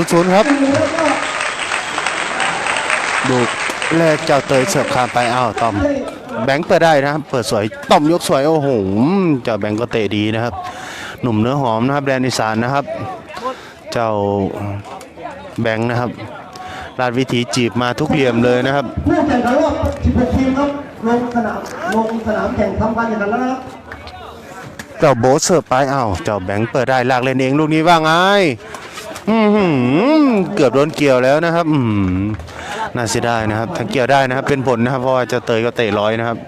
ศูนย์ศูนย์ครับ ดูแรกเจ้าเตยเสิร์ฟข้ามไปอ้าวต้อม แบงค์เปิดได้นะครับ เปิดสวยต้อมยกสวยโอ้โหเจ้าแบงค์ก็เตะดีนะครับ หนุ่มเนื้อหอมนะครับแดนอีสานนะครับ เจ้าแบงค์นะครับลาดวิถีจีบมาทุกเหลี่ยมเลยนะครับผู้แข่งขันรอบ16ทีมครับลงสนามลงสนามแข่งทำการแข่งขันแล้วนะครับเจ้าโบทเสิร์ฟไปอ้าวเจ้าแบงค์เปิดได้ลากเล่นเองลูกนี้ว่าไง อื้อหือเกือบโดนเกี่ยวแล้วนะครับอืมน่าเสียดายนะครับถ้าเกี่ยวได้นะครับ เป็นผลนะครับ เพราะว่าเจ้าเตยก็เตะร้อยนะครับ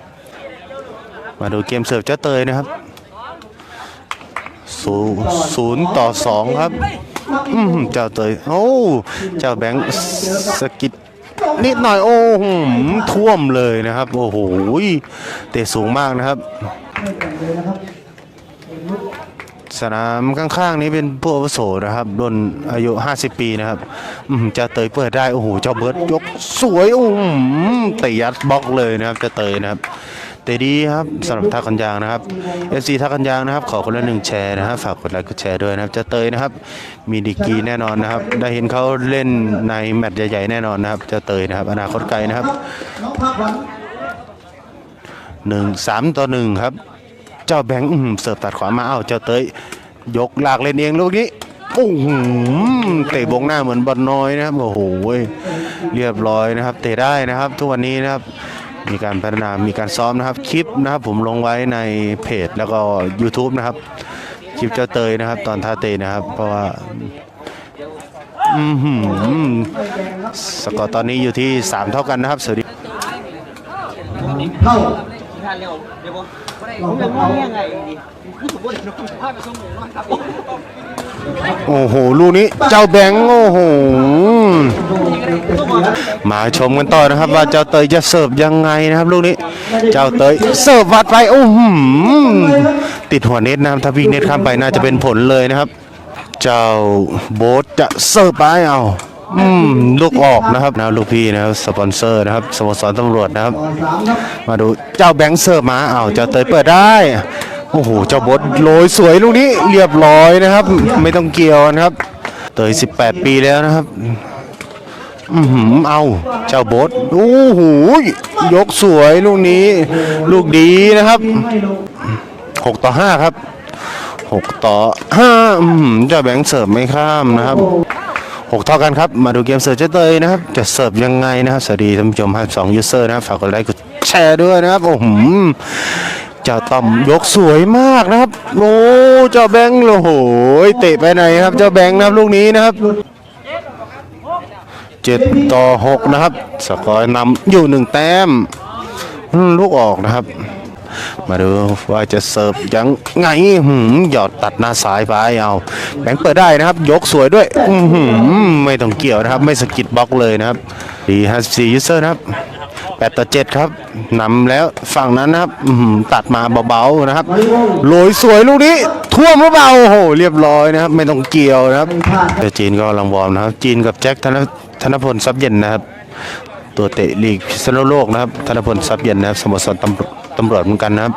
มาดูเกมเสิร์ฟเจ้าเตยนะครับศูศูนย์ต่อสองครับอืมเจ้าเตยโอ้เจ้าแบงค์สะกิดนิดหน่อยโอ้โหท่วมเลยนะครับ โอ้โหเตะสูงมากนะครับ สนามข้างๆนี้เป็นผู้อาวุโสนะครับรุ่นอายุ 50 ปีนะครับจ้าเตยเปิดได้โอ้โหเจ้าเบิร์ดยกสวยโอ้โหเตะยัดบล็อกเลยนะครับจ้าเตยนะครับเตะดีครับสำหรับท่ากันยางนะครับ FC ท่ากันยางนะครับ ขอคนละหนึ่งแชร์นะครับฝากกดไลค์กดแชร์ด้วยนะครับจ้าเตยนะครับ มีดีกีแน่นอนนะครับ ได้เห็นเขาเล่นในแมตช์ใหญ่ๆแน่นอนนะครับจ้าเตยนะครับ อนาคตไกลนะครับหนึ่งสามต่อหนึ่งครับ จ้าแบงค์เสิร์ฟตัดขวามาเอ้าเจ้าเตยยกหลากเล่นเองลูกนี้โอ้โหเตะบงหน้าเหมือนบอลน้อยนะครับโอ้โหเรียบร้อยนะครับ เตะได้นะครับ ทุกวันนี้นะครับ มีการพัฒนามีการซ้อมนะครับคลิปนะครับ ผมลงไว้ในเพจแล้วก็ YouTube นะครับ คลิปเจ้าเตยนะครับ ตอนท่าเตะนะครับ เพราะว่าอือหือสกอร์ตอนนี้อยู่ที่ 3 เท่ากันนะครับสวัสดีเท่า เร็วเดี๋ยวผมผมจะมองยังไงดีคือผมว่าเดี๋ยวผมพาไปส่งหมูนอนครับโอ้โห ลูกนี้เจ้าแบงค์โอ้โห มาชมกันต่อนะครับ ว่าเจ้าเตยจะเสิร์ฟยังไงนะครับ ลูกนี้ เจ้าเตยเสิร์ฟวัดไปโอ้โหติดหัวเน็ตนะครับถ้าวิ่งเน็ตข้ามไปน่าจะเป็นผลเลยนะครับ เจ้าโบ๊ทจะเสิร์ฟไปเอา อืมลูกออกนะครับนะลูกพี่นะครับสปอนเซอร์นะครับสโมสรตำรวจนะครับ มาดูเจ้าแบงค์เสิร์ฟมาอ้าวเจ้าเตยเปิดได้โอ้โหเจ้าบดโรยสวยลูกนี้เรียบร้อยนะครับ ไม่ต้องเกี่ยวนะครับ เตย 18 ปีแล้วนะครับอือหือเอาเจ้าบดโอ้โหยกสวยลูกนี้ ลูกดีนะครับ 6 ต่อ 5 ครับ 6 ต่อ5อือหือเจ้าแบงค์เสิร์ฟไม่ข้ามนะครับ หกเท่ากันครับ มาดูเกมเสิร์ฟเจเตยนะครับ จะเสิร์ฟยังไงนะครับสวัสดีท่านผู้ชมครับสองยูเซอร์นะครับฝากกดไลค์กดแชร์ด้วยนะครับ โอ้โหเจ้าต่อมยกสวยมากนะครับ โอ้เจ้าแบงค์โอ้โหเตะไปไหนครับ เจ้าแบงค์นะครับลูกนี้นะครับเจ็ดต่อหกนะครับ สกอร์นำอยู่หนึ่งแต้มลูกออกนะครับ มาดูว่าจะเสิร์ฟยังไงหืมหยอดตัดหน้าซ้ายไปเอาแบงค์เปิดได้นะครับ ยกสวยด้วยอื้อหือไม่ต้องเกี่ยวนะครับ ไม่สะกิดบล็อกเลยนะครับดีฮัสซียูเซอร์นะครับ8ต่อ7ครับนำแล้วฝั่งนั้นนะครับหือตัดมาเบาๆนะครับโรยสวยลูกนี้ท่วมหรือเปล่าโอ้โหเรียบร้อยนะครับ ไม่ต้องเกี่ยวนะครับแต่จีนก็ลังวอร์มนะครับ จีนกับแจ็คธนธนพลซับเย็นนะครับ ตัวเตะลีกพิษณุโลกนะครับธนพลทรัพย์เย็นนะครับสโมสรตำรวจ ตำรวจเหมือนกันนะครับ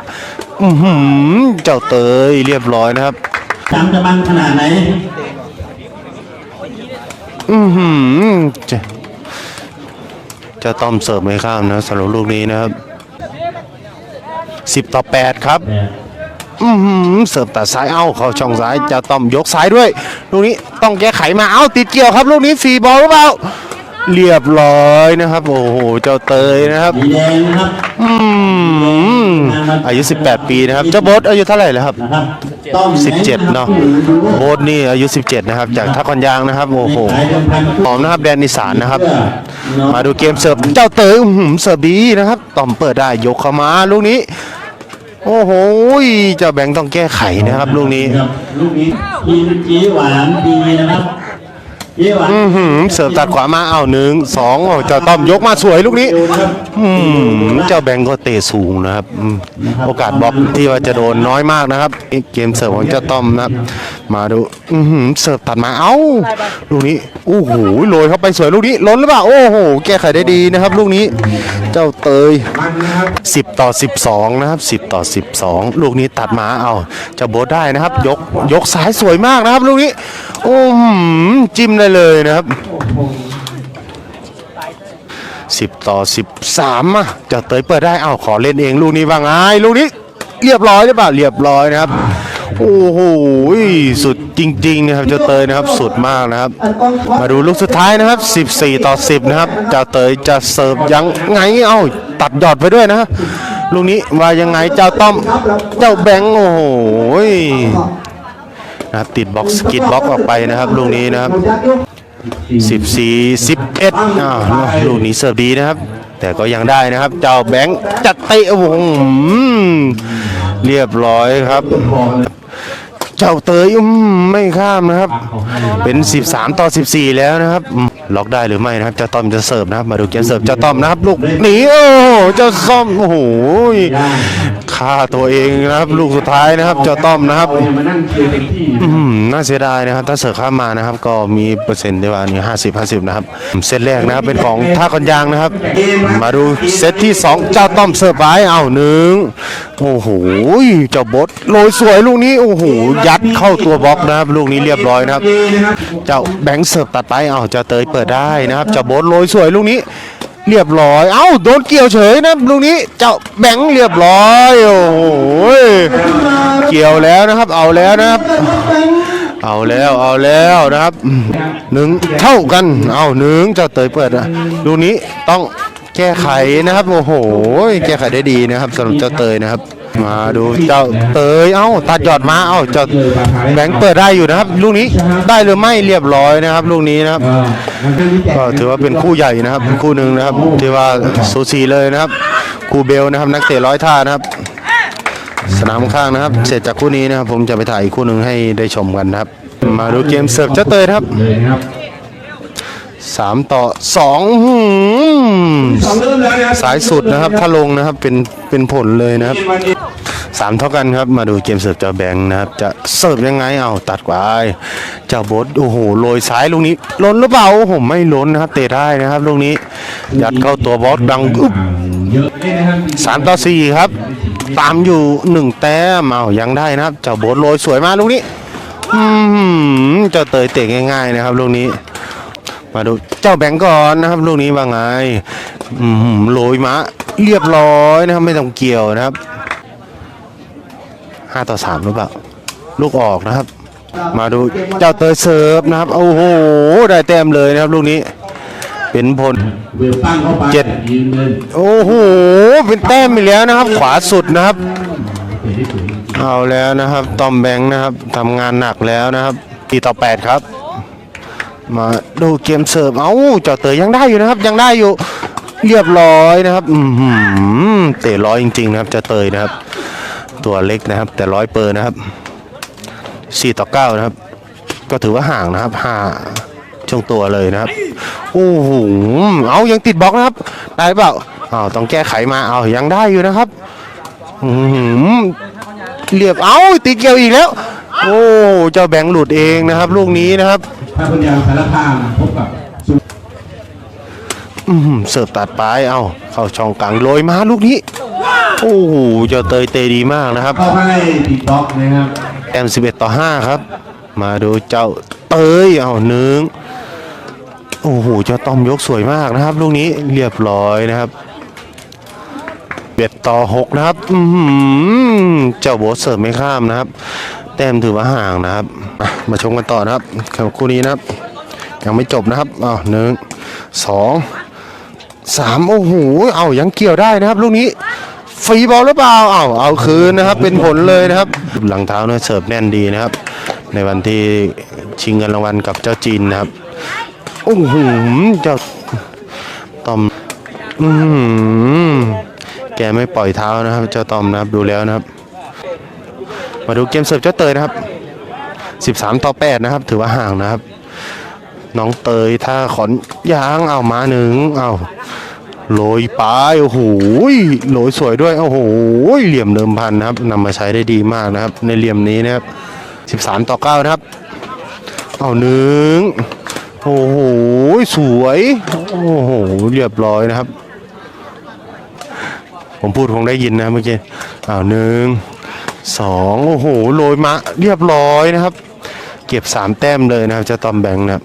อือหือเจ้าเตยเรียบร้อยนะครับจำจะมันขนาดไหน อือหือเจ้าเจ้าต้อมเสิร์ฟไม่ข้ามนะสำหรับลูกนี้นะครับสิบต่อแปดครับ อือหือเสิร์ฟตัดซ้ายเอ้าเข้าช่องซ้ายเจ้าต้อมยกซ้ายด้วย ลูกนี้ต้องแก้ไขมาเอ้าติดเกี่ยวครับ ลูกนี้ฟรีบอลหรือเปล่า เรียบร้อยนะครับ โอ้โห เจ้าเตยนะครับสีแดงนะครับอืมอายุ 18 ปีนะครับ เจ้าโบ๊ทอายุเท่าไหร่แล้วครับ นะครับต้อง17เนาะโบ๊ทนี่อายุ 17 นะครับ จากทักกันยางนะครับ โอ้โหขายเป็นพันหอมนะครับแดนนิสานนะครับ มาดูเกมเสิร์ฟเจ้าเตยอื้อหือเสิร์ฟดีนะครับต่อมเปิดได้ยกเข้ามาลูกนี้ โอ้โหเจ้าแบงค์ต้องแก้ไขนะครับลูกนี้ครับลูกนี้กินจีหวานดีนะครับจีหวาน อือหือเสิร์ฟตัดขวามาเอาหนึ่งสองโอ้เจ้าต้อมยกมาสวยลูกนี้ดูนะครับอืมเจ้าแบงก์ก็เตะสูงนะครับอืมโอกาสบล็อกที่ว่าจะโดนน้อยมากนะครับเกมเสิร์ฟของเจ้าต้อมนะครับ มาดูอือหือเสิร์ฟตัดมาเอ้าลูกนี้โอ้โหโรยเข้าไปสวยลูกนี้ล้นหรือเปล่าโอ้โหแก้ไขได้ดีนะครับ ลูกนี้ เจ้าเตย 10 ต่อ 12 นะครับ 10 ต่อ 12 ลูกนี้ตัดมาเอาเจ้าโบทได้นะครับ ยกยกสายสวยมากนะครับ ลูกนี้ โอ้จิ้มได้เลยนะครับสิบต่อสิบสามอะเจะเตยเปิดได้เอ้าขอเล่นเองลูกนี้ว่าไงลูกนี้เรียบร้อยหรือเปล่าเรียบร้อยนะครับ โอ้โหสุดจริง ๆ นะครับเจ้าเตยนะครับสุดมากนะครับ มาดูลูกสุดท้ายนะครับ 14 ต่อ 10 นะครับเจ้าเตยจะเสิร์ฟยังไงเอ้าตัดยอดไปด้วยนะลูกนี้ว่ายังไงเจ้าต้อมเจ้าแบงค์โอ้โห นะครับ ติดบล็อกสกิดบล็อกออกไปนะครับลูกนี้นะครับหมดยักษ์ลูก14 11อ้าวลูกนี้เสิร์ฟดีนะครับ แต่ก็ยังได้นะครับ เจ้าแบงค์จัดเตะวงเรียบร้อยครับ เจ้าเตยอืมไม่ข้ามนะครับ เป็น 13 ต่อ 14 แล้วนะครับล็อกได้หรือไม่นะครับเจ้าต้อมจะเสิร์ฟนะครับมาดูเกมเสิร์ฟเจ้าต้อมนะครับลูกหนีโอ้โหเจ้าซ่อมโอ้โหฆ่าตัวเองนะครับ ลูกสุดท้ายนะครับ เจ้าต้อมนะครับมานั่งเชียร์เต็มที่อืมน่าเสียดายนะครับ ถ้าเสิร์ฟข้ามมานะครับ ก็มีเปอร์เซ็นต์ที่ว่านี่ห้าสิบห้าสิบนะครับเซตแรกนะครับเป็นของท่าคอนยางนะครับ มาดูเซตที่สองเจ้าต้อมเสิร์ฟไปเอาหนึ่งโอ้โหเจ้าบดโรยสวยลูกนี้โอ้โหยัดเข้าตัวบล็อกนะครับ ลูกนี้เรียบร้อยนะครับ เจ้าแบงค์เสิร์ฟตัดไปเอาเจ้าเตยเปิดได้นะครับเจ้าโบดโรยสวยลูกนี้ เรียบร้อย เอ้าโดนเกี่ยวเฉยนะลูกนี้เจ้าแบงค์เรียบร้อยโอ้โหเกี่ยวแล้วนะครับ เอาแล้วนะครับ เอาแล้วเอาแล้วนะครับหนึ่งเท่ากัน เอาหนึ่งเจ้าเตยเปิดนะลูกนี้ต้องแก้ไขนะครับโอ้โหแก้ไขได้ดีนะครับสำหรับเจ้าเตยนะครับ มาดูเจ้าเตยเอ้าตัดยอดมาเอ้าเจ้าแบงค์เปิดได้อยู่นะครับ ลูกนี้ได้หรือไม่เรียบร้อยนะครับ ลูกนี้นะครับก็ถือว่าเป็นคู่ใหญ่นะครับคู่หนึ่งนะครับที่ว่าสูสีเลยนะครับครูเบลนะครับ นักเตะร้อยท่านะครับ สนามข้างนะครับ เสร็จจากคู่นี้นะครับ ผมจะไปถ่ายอีกคู่หนึ่งให้ได้ชมกันนะครับ มาดูเกมเสิร์ฟเจ้าเตยครับสามต่อสองสายสุดนะครับ ถ้าลงนะครับเป็นเป็นผลเลยนะครับ สามเท่ากันครับมาดูเกมเสิร์ฟเจ้าแบงค์นะครับ จะเสิร์ฟยังไงเอาตัดกวาเจ้าโบดโอ้โหโรยซ้ายลูกนี้ล้นหรือเปล่าโอ้โหไม่ล้นนะครับ เตะได้นะครับลูกนี้ยัดเข้าตัวบอสดังอึ๊บสามต่อสี่ครับ ตามอยู่หนึ่งแต้มเอายังได้นะครับเจ้าโบดโรยสวยมากลูกนี้อืมเจ้าเตยเตะง่าย ๆ นะครับลูกนี้ มาดูเจ้าแบงก์ก่อนนะครับลูกนี้ว่าไงอืมโรยมาเรียบร้อยนะครับไม่ต้องเกี่ยวนะครับ ห้าต่อสามหรือเปล่า ลูกออกนะครับ มาดูเจ้าเตยเสิร์ฟนะครับ โอ้โห ได้แต้มเลยนะครับ ลูกนี้ เป็นผลเจ็ดโอ้โห เป็นแต้มไปแล้วนะครับ ขวาสุดนะครับ เอาแล้วนะครับ ตอมแบงค์นะครับทำงานหนักแล้วนะครับตีต่อ 8 ครับ มาดูเกมเสิร์ฟ เอ้า เจ้าเตยยังได้อยู่นะครับ ยังได้อยู่เรียบร้อยนะครับ อือหือเตะร้อยจริง ๆ นะครับ เจ้าเตยนะครับ ตัวเล็กนะครับ แต่ร้อยเปอร์นะครับ4ต่อ9นะครับ ก็ถือว่าห่างนะครับห่าช่วงตัวเลยนะครับโอ้โหเอายังติดบล็อกนะครับ ได้เปล่าอ้าวต้องแก้ไขมาเอายังได้อยู่นะครับอืมเรียบเอ้าตีเกียวอีกแล้ว โอ้เจ้าแบงค์หลุดเองนะครับ ลูกนี้นะครับถ้าคุณยางสารคามพบกับสุอืมเสิร์ฟตัดปลายเอาเข้าช่องกลางโรยมาลูกนี้ โอ้โหเจ้าเตยเตะดีมากนะครับเข้าให้ติดบล็อกนะครับแอม11 ต่อ 5 ครับ มาดูเจ้าเตยเอาหนึ่งโอ้โหเจ้าต้อมยกสวยมากนะครับลูกนี้เรียบร้อยนะครับเบ็ดต่อ 6 นะครับอือหือเจ้าโบทเสิร์ฟไม่ข้ามนะครับ แต้มถือว่าห่างนะครับอะมาชมกันต่อนะครับกับคู่นี้นะครับ ยังไม่จบนะครับอ้าวหนึ่งสองสามโอ้โหเอายังเกี่ยวได้นะครับลูกนี้ ฟรีบอลหรือเปล่าเอาเอาคืนนะครับ เป็นผลเลยนะครับ หลังเท้าเนี่ยเสิร์ฟแน่นดีนะครับ ในวันที่ชิงเงินรางวัลกับเจ้าจีนนะครับโอ้โหเจ้าตอมอืมแกไม่ปล่อยเท้านะครับ เจ้าตอมนะครับดูแล้วนะครับ มาดูเกมเสิร์ฟเจ้าเตยนะครับ 13 ต่อ 8 นะครับ ถือว่าห่างนะครับ น้องเตยถ้าขอนยางเอามาหนึ่งเอา โรยปลายโอ้โหโรยสวยด้วยโอ้โหเหลี่ยมเดิมพันนะครับนำมาใช้ได้ดีมากนะครับ ในเหลี่ยมนี้นะครับ 13 ต่อ 9 นะครับ เอาหนึ่งโอ้โหสวยโอ้โหเรียบร้อยนะครับ ผมพูดคงได้ยินนะเมื่อกี้เอาหนึ่งสองโอ้โหโรยมาเรียบร้อยนะครับ เก็บสามแต้มเลยนะครับจ้าตอมแบงค์นะครับ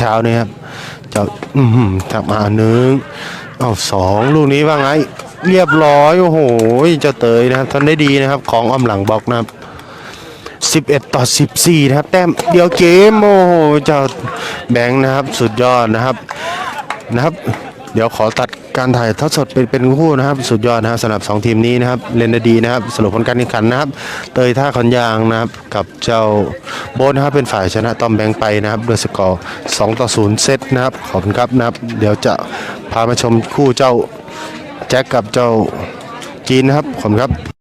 เช้านี้ครับ เจ้าอืมถ้ามาหนึ่งเอาสองลูกนี้ว่าไง เรียบร้อย โอ้โหเจ้าเตยนะครับทำได้ดีนะครับ ของอ้อมหลังบล็อกนะครับ11 ต่อ 14 นะครับ แต้มเดียวเกม โอ้โหเจ้าแบงค์นะครับ สุดยอดนะครับนะครับ เดี๋ยวขอตัดการถ่ายทอดสดเป็นเป็นคู่นะครับ สุดยอดนะครับสำหรับ 2 ทีมนี้นะครับเล่นได้ดีนะครับ สรุปผลการแข่งขันนะครับ เตยท่าขอนยางนะครับ กับเจ้าโบนนะครับเป็นฝ่ายชนะตอมแบงไปนะครับด้วยสกอร์2ต่อ0เซตนะครับขอบคุณครับนะครับ เดี๋ยวจะพามาชมคู่เจ้าแจ็คกับเจ้าจีนนะครับขอบคุณครับ